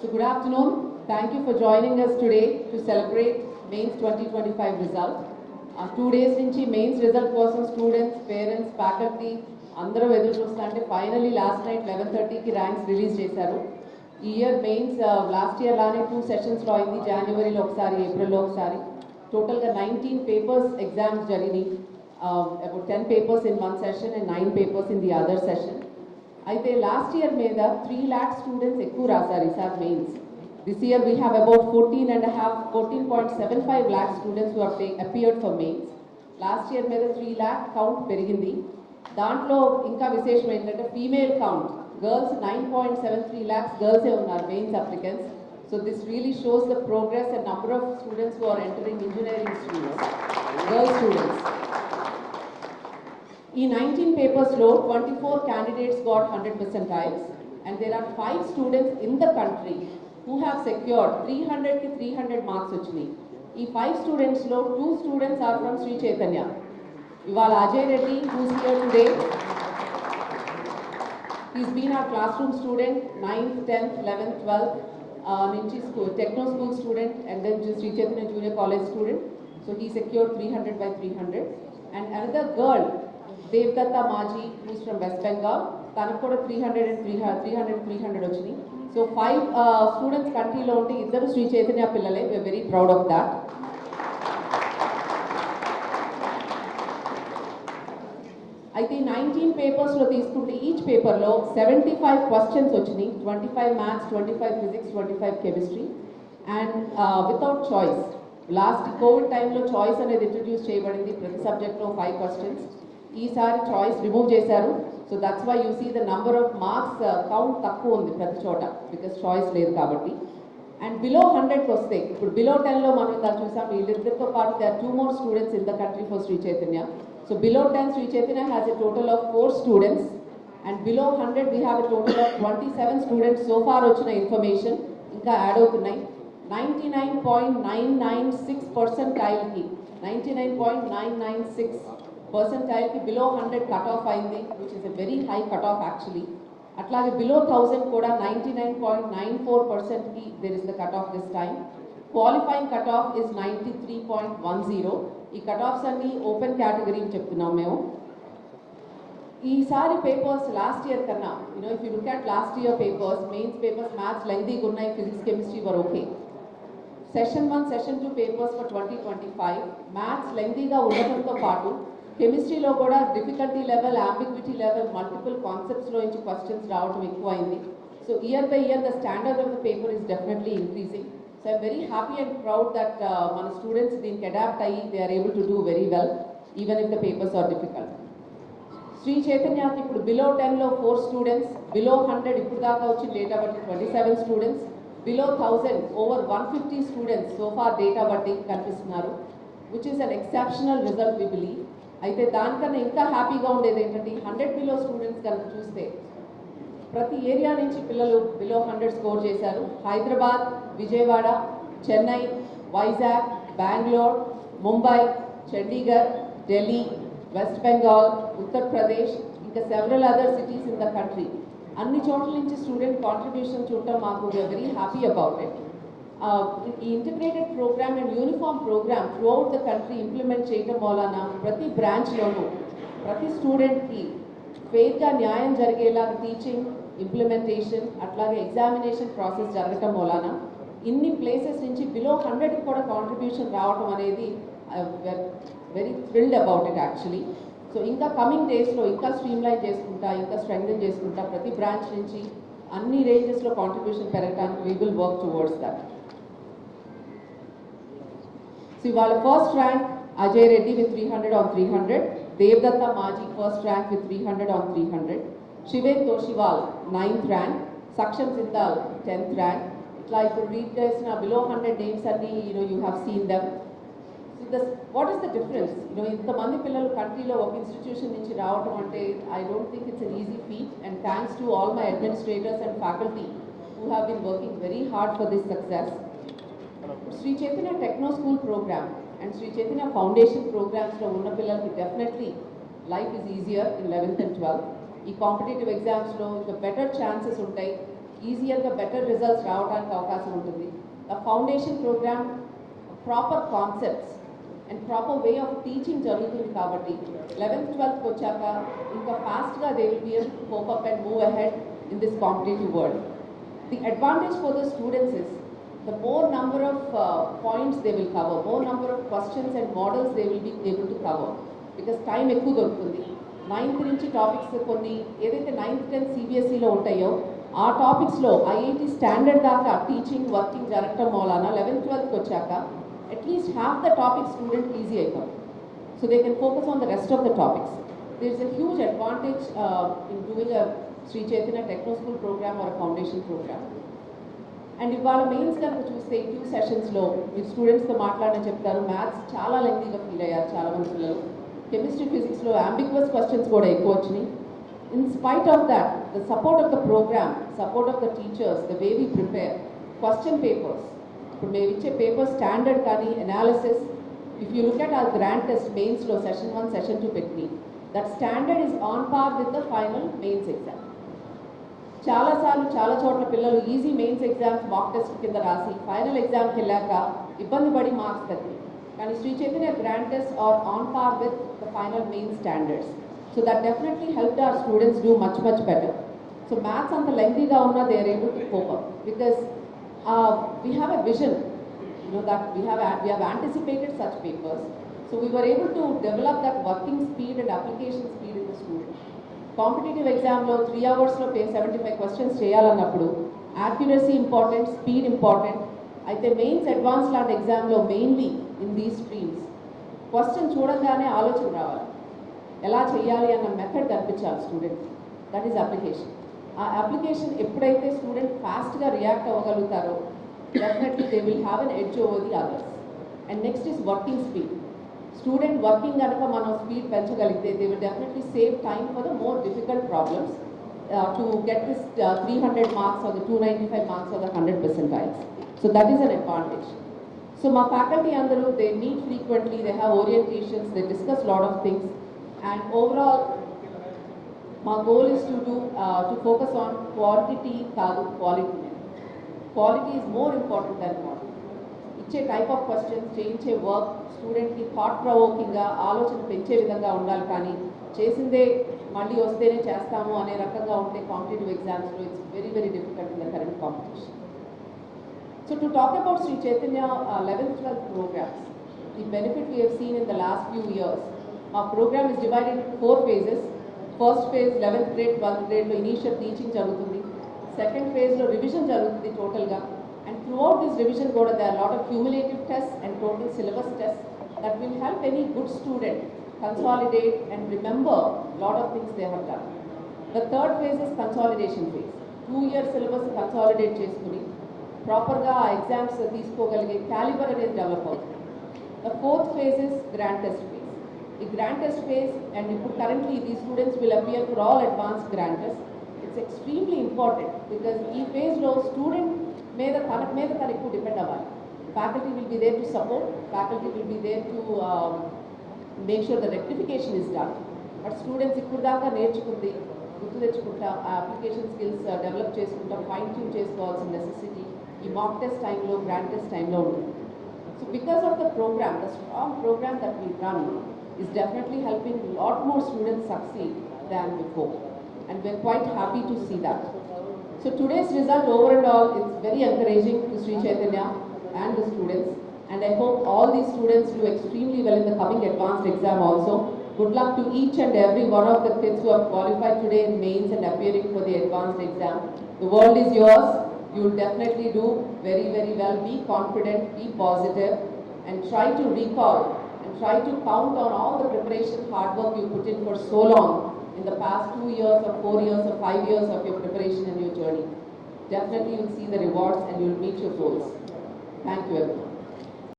So good afternoon. Thank you for joining us today to celebrate Mains 2025 result. ఆ two days నుంచి mains result కోసం students parents faculty అందరూ ఎదురు చూస్తా అంటే ఫైనలీ లాస్ట్ నైట్ లెవెన్ థర్టీకి ర్యాంక్స్ రిలీజ్ చేశారు. ఈ ఇయర్ మెయిన్స్ లాస్ట్ ఇయర్ లానే టూ సెషన్స్లో అయింది. జనవరిలో ఒకసారి ఏప్రిల్లో ఒకసారి. టోటల్గా నైన్టీన్ పేపర్స్ ఎగ్జామ్స్ జరిగినాయి. About ten papers in one session and nine papers in the other session అయితే లాస్ట్ ఇయర్ మీద త్రీ ల్యాక్ స్టూడెంట్స్ ఎక్కువ రాశారు ఈసారి mains this year we have about fourteen and half fourteen point seven five lakh students appeared for mains last year మీద three lakh count పెరిగింది. దాంట్లో ఇంకా విశేషం ఏంటంటే female count girls nine point seven three lakhs గర్ల్సే ఉన్నారు mains applicants so this really shows the progress and number of students who are entering engineering students girls students ఈ nineteen పేపర్స్లో twenty four candidates got hundred percentiles and there are five students in the country who have secured three హండ్రెడ్కి three hundred marks వచ్చినాయి ఈ five స్టూడెంట్స్లో two students are from Shri Chaitanya ఇవాళ Ajay Reddy who's here today is been our classroom student ninth tenth eleventh twelfth నుంచి school techno school student and then Shri Chaitanya junior college student so he secure three hundred by three hundred and another girl Devdutta Majhi who's from West Bengal. తనకు కూడా three hundred and three three hundred three hundred వచ్చినాయి. So five students కంట్రీలో ఉంటే ఇద్దరు శ్రీ చైతన్య పిల్లలే. We are very proud of that అయితే nineteen పేపర్స్లో తీసుకుంటే ఈచ్ పేపర్లో సెవెంటీ ఫైవ్ క్వశ్చన్స్ వచ్చినాయి. Twenty five maths twenty five physics twenty five chemistry and without choice last covid టైంలో చాయిస్ అనేది ఇంట్రడ్యూస్ చేయబడింది. ప్రతి సబ్జెక్ట్లో ఫైవ్ క్వశ్చన్స్ ఈసారి చాయిస్ రిమూవ్ చేశారు. So that's why you see the number of marks count తక్కువ ఉంది ప్రతి చోట. బికాస్ చాయిస్ లేదు కాబట్టి. అండ్ బిలో హండ్రెడ్కి వస్తే ఇప్పుడు బిలో టెన్లో మనం ఇందాక చూసాం వీళ్ళిద్దరితో పాటు they are two more students in the country for Shri Chaitanya so below ten Shri Chaitanya has a total of four students and below hundred we have a total of twenty seven students so far వచ్చిన information ఇంకా add అవుతున్నాయి. Ninety nine point nine nine six percent టైల్కి ninety nine point nine nine six పర్సంటైల్కి below hundred cut off అయింది which is a very high cut off actually అట్లాగే below thousand కూడా ninety nine point nine four పర్సెంట్కి there is the cut off this time qualifying cut off is ninety three point one zero ఈ cut offs అన్ని open category అని చెప్తున్నాం మేము. ఈసారి papers last year కన్నా you know if you look at last year papers mains papers maths లెంగ్దీగా ఉన్నాయి physics chemistry were okay session one session two papers for twenty twenty five maths లెంగ్దీగా ఉండటంతో పాటు కెమిస్ట్రీలో కూడా difficulty level ambiguity level multiple కాన్సెప్ట్స్లో నుంచి questions రావడం ఎక్కువైంది. So year by year the standard of the paper is definitely increasing so I'm very happy and proud that మన students దీనికి adapt అయ్యి they are able to do very well even if the papers are difficult Shri Chaitanya ఇప్పుడు below టెన్లో four students below hundred ఇప్పుడు దాకా వచ్చిన data బట్టి twenty seven students below thousand over one fifty students so far data బట్టి కనిపిస్తున్నారు which is an exceptional result we believe అయితే దానికన్నా ఇంకా హ్యాపీగా ఉండేది ఏంటంటే హండ్రెడ్ బిలో స్టూడెంట్స్ కనుక చూస్తే ప్రతి ఏరియా నుంచి పిల్లలు బిలో హండ్రెడ్ స్కోర్ చేశారు. హైదరాబాద్ విజయవాడ చెన్నై వైజాగ్ బెంగళూరు ముంబై చండీగఢ్ ఢిల్లీ వెస్ట్ బెంగాల్ ఉత్తరప్రదేశ్ ఇంకా several other cities in the country అన్ని చోట్ల నుంచి స్టూడెంట్ కాంట్రిబ్యూషన్ చూడటం మాకు వెరీ హ్యాపీ అబౌట్ ఇట్ ఈ integrated programme and uniform programme throughout the country implement చేయడం వలన ప్రతి బ్రాంచ్లోనూ ప్రతి స్టూడెంట్కి ఫెయిర్గా న్యాయం జరిగేలా టీచింగ్ ఇంప్లిమెంటేషన్ అట్లాగే ఎగ్జామినేషన్ ప్రాసెస్ జరగటం వలన ఇన్ని ప్లేసెస్ నుంచి బిలో హండ్రెడ్కి కూడా కాంట్రిబ్యూషన్ రావటం అనేది very thrilled about it actually so ఇంకా కమింగ్ డేస్లో ఇంకా స్ట్రీమ్లైన్ చేసుకుంటా ఇంకా స్ట్రెంగ్థన్ చేసుకుంటా ప్రతి బ్రాంచ్ నుంచి అన్ని రేంజెస్లో కాంట్రిబ్యూషన్ పెరగడానికి we will work towards that so ఇవాళ first rank Ajay Reddy with three hundred on three hundred Devdutta Majhi first rank with three hundred on three hundred Shiven Toshiwal ninth rank Saksham Jindal tenth rank ఇట్లా ఇప్పుడు read చేసిన below hundred names అన్ని you know you have seen them them what is the difference you know ఇంతమంది పిల్లలు కంట్రీలో ఒక institution నుంచి రావడం అంటే I don't think it's an easy feat and thanks to all my administrators and faculty who have been working very hard for this success Shri Chaitanya techno school programme and Shri Chaitanya foundation ప్రోగ్రామ్స్లో ఉన్న పిల్లలకి definitely life is easier in eleventh and twelfth ఈ competitive ఎగ్జామ్స్లో ఇంకా better chances ఉంటాయి. ఈజియర్గా better results రావడానికి అవకాశం ఉంటుంది. The foundation programme proper concepts and proper way of teaching జరుగుతుంది కాబట్టి లెవెన్త్ ట్వెల్త్కి వచ్చాక ఇంకా ఫాస్ట్గా they will be able cope up and move ahead in this competitive world the advantage for the students is the more number of uh, points they will cover, more number of questions and models they will be able to cover. Because time ఎక్కువ దొరుకుతుంది ninth నుంచి topics కొన్ని ఏదైతే ninth tenth సిబిఎస్ఈలో ఉంటాయో ఆ టాపిక్స్లో IIT standard దాకా teaching working జరగటం మూలాన లెవెన్త్ ట్వెల్త్కి వచ్చాక at least half the topic student easy అయిపోతుంది So they can focus on the rest of the topics. There is a huge advantage uh, in doing a Sri Chaitanya Techno School program or a foundation program. And ఇవాళ mains కనుక చూస్తే ఈ two సెషన్స్లో మీరు స్టూడెంట్స్తో మాట్లాడని చెప్తారు. Maths చాలా లెంగ్తీగా feel అయ్యారు చాలా మంది పిల్లలు కెమిస్ట్రీ ఫిజిక్స్లో అంబిక్వస్ క్వశ్చన్స్ కూడా ఎక్కువ వచ్చినాయి. In spite of that the support of the programme support of the teachers the way we prepare question papers ఇప్పుడు మేము ఇచ్చే పేపర్ స్టాండర్డ్ కానీ analysis if you look at our grand test మెయిన్స్లో session one session two పెట్టినాయి. That standard is on par with the final mains exam చాలాసార్లు చాలా చోట్ల పిల్లలు easy mains exams mock test కింద రాసి ఫైనల్ ఎగ్జామ్కి వెళ్ళాక ఇబ్బంది పడి మార్క్స్ తగ్గి కానీ Shri Chaitanya grand test are on par with the final main standards so that definitely help our students do much much better so maths అంత లెంగ్తీగా ఉన్నా they are able to cope up because we have a vision you know that we have we have anticipated such papers. So we were able to develop that working speed and application speed in the student competitive ఎగ్జామ్లో three అవర్స్లో పే seventy five questions చేయాలన్నప్పుడు accuracy important speed important అయితే mains advance లాంటి ఎగ్జామ్లో mainly in these streams question చూడగానే ఆలోచన రావాలి. ఎలా చేయాలి అన్న మెథడ్ కనిపించాలి స్టూడెంట్ దట్ ఈస్ అప్లికేషన్ ఆ అప్లికేషన్ ఎప్పుడైతే స్టూడెంట్ ఫాస్ట్గా react అవ్వగలుగుతారో definitely they will have an edge over the others and next is working speed student working కనుక మనం speed పెంచగలిగితే they will definitely save time for the more difficult problems to get this three hundred marks or the two ninety five marks or the hundred percentiles so that is an advantage so మా faculty అందరూ they meet frequently they have orientations they discuss lot of things and overall మా goal is to do to focus on quantity కాదు quality quality is more important than quantity ఇచ్చే type of questions చేయించే work స్టూడెంట్కి thought ప్రవోకింగ్గా ఆలోచన పెంచే విధంగా ఉండాలి. కానీ చేసిందే మళ్ళీ వస్తేనే చేస్తాము అనే రకంగా ఉంటే కాంపిటేటివ్ ఎగ్జామ్స్లో it's very very difficult in the current competition so to talk about Shri Chaitanya eleventh twelfth programmes the benefit we have seen in the last few years మా programme is divided four phases first phase eleventh grade twelfth గ్రేడ్లో initial teaching జరుగుతుంది. Second ఫేజ్లో revision జరుగుతుంది టోటల్గా through out this revision కూడా they are lot of cumulative test and total syllabus test that will help any good student consolidate and remember lot of things they have done the third phase is consolidation phase two years syllabus consolidate చేసుకుని ప్రాపర్గా ఆ exams తీసుకోగలిగే calibre అనేది develop అవుతుంది the fourth phase is grand test phase ఈ grand test phase and ఇప్పుడు currently the students will appear for all advance grand test it's extremely important because ఈ ఫేజ్లో student మీద తన మీద తను ఎక్కువ డిపెండ్ అవ్వాలి faculty will be there to support faculty will be there to make sure the rectification is done but students ఇప్పుడు దాకా నేర్చుకుంది గుర్తు తెచ్చుకుంటా ఆ అప్లికేషన్ స్కిల్స్ డెవలప్ చేసుకుంటాం ఫైన్ ట్యూన్ చేసుకోవాల్సిన నెసెసిటీ ఈ మాక్ టెస్ట్ టైంలో గ్రాండ్ టెస్ట్ టైంలో ఉంటుంది so because of the programme the strong programme that we run is definitely helping a lot more students succeed than before. And we're quite happy to see that. So today's result over and all is very encouraging to Sri Chaitanya and the students. And I hope all these students do extremely well in the coming advanced exam also. Good luck to each and every one of the kids who have qualified today in mains and appearing for the advanced exam. The world is yours. You will definitely do very, very well. Be confident, be positive, and try to recall and try to count on all the preparation hard work you put in for so long in the past two years or four years or five years of your preparation and your journey. Definitely you'll see the rewards and you'll meet your goals. Thank you everyone.